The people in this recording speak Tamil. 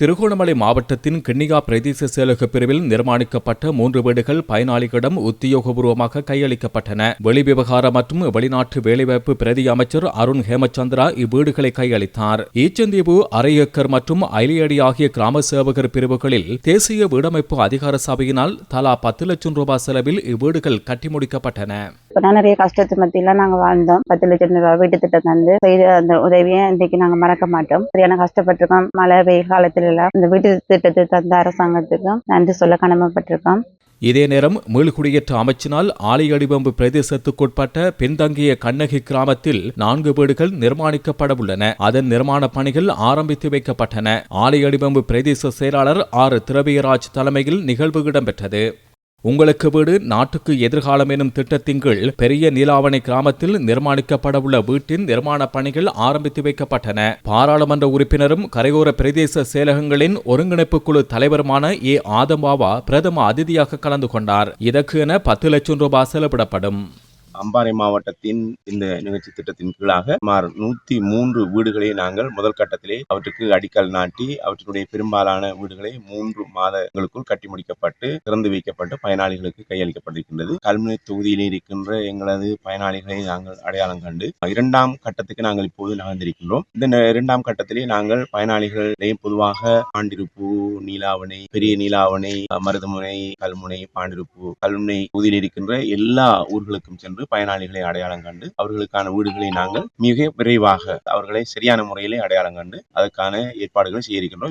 திருகோணமலை மாவட்டத்தின் கிண்ணிகா பிரதேச செயலக பிரிவில் நிர்மாணிக்கப்பட்ட மூன்று வீடுகள் பயனாளிகளிடம் உத்தியோகபூர்வமாக கையளிக்கப்பட்டன. வெளிவிவகார மற்றும் வெளிநாட்டு வேலைவாய்ப்பு பிரதி அமைச்சர் அருண் ஹேமச்சந்திரா இவ்வீடுகளை கையளித்தார். ஈச்சந்தீவு அரை ஏக்கர் மற்றும் ஐலியடி ஆகிய கிராம சேவகர் பிரிவுகளில் தேசிய வீடமைப்பு அதிகார சபையினால் தலா பத்து லட்சம் ரூபாய் செலவில் இவ்வீடுகள் கட்டி முடிக்கப்பட்டன. இப்ப நிறைய கஷ்டத்து மத்தியெல்லாம் நாங்க வாழ்ந்தோம். பத்து லட்சம் ரூபாய் வீட்டு திட்டம் தந்து செய்த அந்த உதவியை இன்றைக்கு நாங்க மறக்க மாட்டோம். சரியான கஷ்டப்பட்டிருக்கோம். மழை வெயில் காலத்துல எல்லாம் இந்த வீட்டு திட்டத்தை தந்த அரசாங்கத்துக்கும் நன்றி சொல்ல கடமைப்பட்டிருக்கோம். இதே நேரம் மீள்குடியேற்ற அமைச்சினால் ஆலையடிவம்பு பிரதேசத்துக்குட்பட்ட பின்தங்கிய கண்ணகி கிராமத்தில் நான்கு வீடுகள் நிர்மாணிக்கப்பட உள்ளன அதன் நிர்மாண பணிகள் ஆரம்பித்து வைக்கப்பட்டன. ஆலையடிவம்பு பிரதேச செயலாளர் ஆர். திரவியராஜ் தலைமையில் நிகழ்வு இடம்பெற்றது. உங்களுக்கு வீடு நாட்டுக்கு எதிர்காலம் எனும் திட்டத்தின் கீழ் பெரிய நீலாவணை கிராமத்தில் நிர்மாணிக்கப்படவுள்ள வீட்டின் நிர்மாண பணிகள் ஆரம்பித்து வைக்கப்பட்டன. பாராளுமன்ற உறுப்பினரும் கரையோர பிரதேச செயலகங்களின் ஒருங்கிணைப்பு குழு தலைவருமான ஏ. ஆதம்பாவா பிரதம அதிதியாக கலந்து கொண்டார். இதற்கு என பத்து லட்சம் ரூபாய் செலவிடப்படும். அம்பாறை மாவட்டத்தின் இந்த நிகழ்ச்சி திட்டத்தின் கீழாக சுமார் நூத்தி மூன்று வீடுகளை நாங்கள் முதல் கட்டத்திலே அவற்றுக்கு அடிக்கல் நாட்டி அவற்றினுடைய பெரும்பாலான வீடுகளை மூன்று மாதங்களுக்குள் கட்டி முடிக்கப்பட்டு திறந்து வைக்கப்பட்டு பயனாளிகளுக்கு கையளிக்கப்பட்டிருக்கின்றது. கல்முனை தொகுதியில் இருக்கின்ற எங்களது பயனாளிகளை நாங்கள் அடையாளம் கண்டு இரண்டாம் கட்டத்துக்கு நாங்கள் இப்போது நகர்ந்திருக்கின்றோம். இந்த இரண்டாம் கட்டத்திலே நாங்கள் பயனாளிகளையும் பொதுவாக பாண்டிருப்பு நீலாவணை பெரிய நீலாவணை மருதமுனை கல்முனை பாண்டிருப்பு கல்முனை தொகுதியில் இருக்கின்ற எல்லா ஊர்களுக்கும் சென்று பயனாளிகளை அடையாளம் கண்டு அவர்களுக்கான வீடுகளை நாங்கள் மிக விரைவாக அவர்களை சரியான முறையிலே அடையாளம் கண்டு அதற்கான ஏற்பாடுகளை செய்திருக்கின்றோம்.